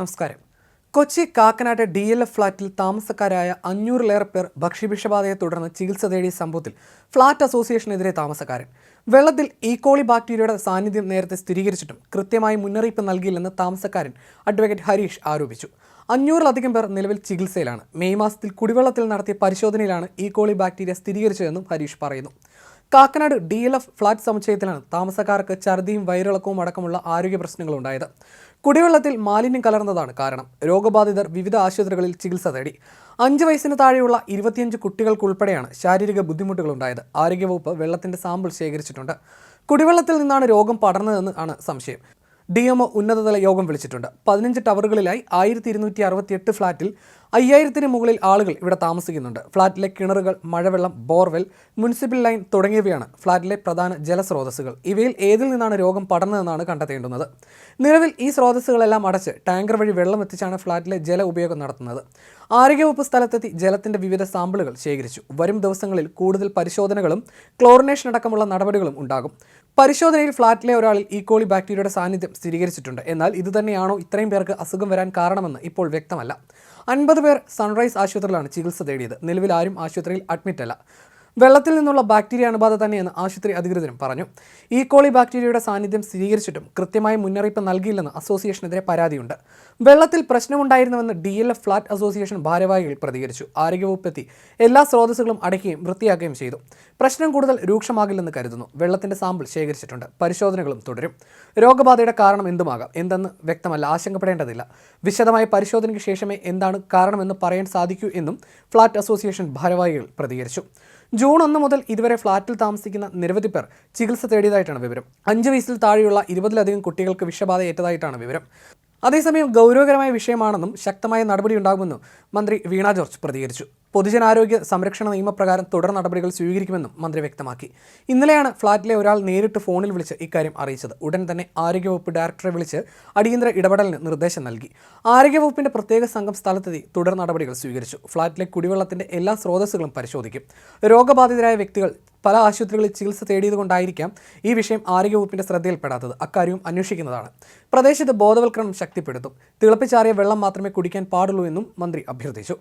നമസ്കാരം. Kochi Kakkanad D L F ഫ്ളാറ്റിൽ താമസക്കാരായ അഞ്ഞൂറിലേറെ പേർ ഭക്ഷ്യവിഷബാധയെ തുടർന്ന് ചികിത്സ തേടിയ സംഭവത്തിൽ ഫ്ളാറ്റ് അസോസിയേഷനെതിരെ താമസക്കാരൻ. വെള്ളത്തിൽ ഈക്കോളി ബാക്ടീരിയയുടെ സാന്നിധ്യം നേരത്തെ സ്ഥിരീകരിച്ചിട്ടും കൃത്യമായി മുന്നറിയിപ്പ് നൽകിയില്ലെന്ന് താമസക്കാരൻ അഡ്വക്കേറ്റ് ഹരീഷ് ആരോപിച്ചു. അഞ്ഞൂറിലധികം പേർ നിലവിൽ ചികിത്സയിലാണ്. മെയ് മാസത്തിൽ കുടിവെള്ളത്തിൽ നടത്തിയ പരിശോധനയിലാണ് ഈക്കോളി ബാക്ടീരിയ സ്ഥിരീകരിച്ചതെന്നും ഹരീഷ് പറയുന്നു. Kakkanad D L F flat സമുച്ചയത്തിലാണ് താമസക്കാർക്ക് ഛർദിയും വയറിളക്കവും അടക്കമുള്ള ആരോഗ്യ പ്രശ്നങ്ങളുണ്ടായത്. കുടിവെള്ളത്തിൽ മാലിന്യം കലർന്നതാണ് കാരണം. രോഗബാധിതർ വിവിധ ആശുപത്രികളിൽ ചികിത്സ തേടി. അഞ്ച് വയസ്സിന് താഴെയുള്ള ഇരുപത്തിയഞ്ച് കുട്ടികൾക്കുൾപ്പെടെയാണ് ശാരീരിക ബുദ്ധിമുട്ടുകൾ ബുദ്ധിമുട്ടുകളുണ്ടായത്. ആരോഗ്യവകുപ്പ് വെള്ളത്തിന്റെ സാമ്പിൾ ശേഖരിച്ചിട്ടുണ്ട്. കുടിവെള്ളത്തിൽ നിന്നാണ് രോഗം പടർന്നതെന്ന് ആണ് സംശയം. ഡി എം ഉന്നതതല യോഗം വിളിച്ചിട്ടുണ്ട്. പതിനഞ്ച് ടവറുകളിലായി ആയിരത്തി ഇരുന്നൂറ്റി അറുപത്തിയെട്ട് ഫ്ളാറ്റിൽ അയ്യായിരത്തിന് മുകളിൽ ആളുകൾ ഇവിടെ താമസിക്കുന്നുണ്ട്. ഫ്ളാറ്റിലെ കിണറുകൾ മഴവെള്ളം ബോർവെൽ മുനിസിപ്പൽ ലൈൻ തുടങ്ങിയവയാണ് ഫ്ളാറ്റിലെ പ്രധാന ജലസ്രോതസ്സുകൾ. ഇവയിൽ ഏതിൽ നിന്നാണ് രോഗം പടർന്നതെന്നാണ് കണ്ടെത്തേണ്ടുന്നത്. നിലവിൽ ഈ സ്രോതസ്സുകളെല്ലാം അടച്ച് ടാങ്കർ വഴി വെള്ളം എത്തിച്ചാണ് ഫ്ളാറ്റിലെ ജല ഉപയോഗം നടത്തുന്നത്. ആരോഗ്യവകുപ്പ് സ്ഥലത്തെത്തി ജലത്തിന്റെ വിവിധ സാമ്പിളുകൾ ശേഖരിച്ചു. വരും ദിവസങ്ങളിൽ കൂടുതൽ പരിശോധനകളും ക്ലോറിനേഷൻ അടക്കമുള്ള നടപടികളും ഉണ്ടാകും. പരിശോധനയിൽ ഫ്ളാറ്റിലെ ഒരാളിൽ ഈക്കോളി ബാക്ടീരിയയുടെ സാന്നിധ്യം സ്ഥിരീകരിച്ചിട്ടുണ്ട്. എന്നാൽ ഇത് തന്നെയാണോ ഇത്രയും പേർക്ക് അസുഖം വരാൻ കാരണമെന്ന് ഇപ്പോൾ വ്യക്തമല്ല. അൻപത് പേർ സൺറൈസ് ആശുപത്രിയിലാണ് ചികിത്സ തേടിയത്. നിലവിൽ ആരും ആശുപത്രിയിൽ അഡ്മിറ്റല്ല. വെള്ളത്തിൽ നിന്നുള്ള ബാക്ടീരിയ അണുബാധ തന്നെയെന്ന് ആശുപത്രി അധികൃതരും പറഞ്ഞു. ഈ കോളി ബാക്ടീരിയയുടെ സാന്നിധ്യം സ്ഥിരീകരിച്ചിട്ടും കൃത്യമായ മുന്നറിയിപ്പ് നൽകിയില്ലെന്ന് അസോസിയേഷനെതിരെ പരാതിയുണ്ട്. വെള്ളത്തിൽ പ്രശ്നമുണ്ടായിരുന്നുവെന്ന് D L F flat association ഭാരവാഹികൾ പ്രതികരിച്ചു. ആരോഗ്യവകുപ്പെത്തി എല്ലാ സ്രോതസ്സുകളും അടയ്ക്കുകയും വൃത്തിയാക്കുകയും ചെയ്തു. പ്രശ്നം കൂടുതൽ രൂക്ഷമാകില്ലെന്ന് കരുതുന്നു. വെള്ളത്തിന്റെ സാമ്പിൾ ശേഖരിച്ചിട്ടുണ്ട്. പരിശോധനകളും തുടരും. രോഗബാധയുടെ കാരണം എന്തുമാകാം? എന്തെന്ന് വ്യക്തമല്ല. ആശങ്കപ്പെടേണ്ടതില്ല. വിശദമായ പരിശോധനയ്ക്ക് ശേഷമേ എന്താണ് കാരണമെന്ന് പറയാൻ സാധിക്കൂ എന്നും ഫ്ളാറ്റ് അസോസിയേഷൻ ഭാരവാഹികൾ പ്രതികരിച്ചു. ജൂൺ ഒന്ന് മുതൽ ഇതുവരെ ഫ്ളാറ്റിൽ താമസിക്കുന്ന നിരവധി പേർ ചികിത്സ തേടിയതായിട്ടാണ് വിവരം. അഞ്ച് വയസ്സിൽ താഴെയുള്ള ഇരുപതിലധികം കുട്ടികൾക്ക് വിഷബാധ ഏറ്റതായിട്ടാണ് വിവരം. അതേസമയം ഗൗരവകരമായ വിഷയമാണെന്നും ശക്തമായ നടപടിയുണ്ടാകുമെന്നും മന്ത്രി വീണ ജോർജ് പ്രതികരിച്ചു. പൊതുജനാരോഗ്യ സംരക്ഷണ നിയമപ്രകാരം തുടർ നടപടികൾ സ്വീകരിക്കുമെന്നും മന്ത്രി വ്യക്തമാക്കി. ഇന്നലെയാണ് ഫ്ളാറ്റിലെ ഒരാൾ നേരിട്ട് ഫോണിൽ വിളിച്ച് ഇക്കാര്യം അറിയിച്ചത്. ഉടൻ തന്നെ ആരോഗ്യവകുപ്പ് ഡയറക്ടറെ വിളിച്ച് അടിയന്തര ഇടപെടലിന് നിർദ്ദേശം നൽകി. ആരോഗ്യവകുപ്പിന്റെ പ്രത്യേക സംഘം സ്ഥലത്തെത്തി തുടർ നടപടികൾ സ്വീകരിച്ചു. ഫ്ളാറ്റിലെ കുടിവെള്ളത്തിന്റെ എല്ലാ സ്രോതസ്സുകളും പരിശോധിക്കും. രോഗബാധിതരായ വ്യക്തികൾ പല ആശുപത്രികളിൽ ചികിത്സ തേടിയതുകൊണ്ടായിരിക്കാം ഈ വിഷയം ആരോഗ്യവകുപ്പിന്റെ ശ്രദ്ധയിൽപ്പെടാത്തത്. അക്കാര്യവും അന്വേഷിക്കുന്നതാണ്. പ്രദേശത്ത് ബോധവൽക്കരണം ശക്തിപ്പെടുത്തും. തിളപ്പിച്ചാറിയ വെള്ളം മാത്രമേ കുടിക്കാൻ പാടുള്ളൂ എന്നും മന്ത്രി അഭ്യർത്ഥിച്ചു.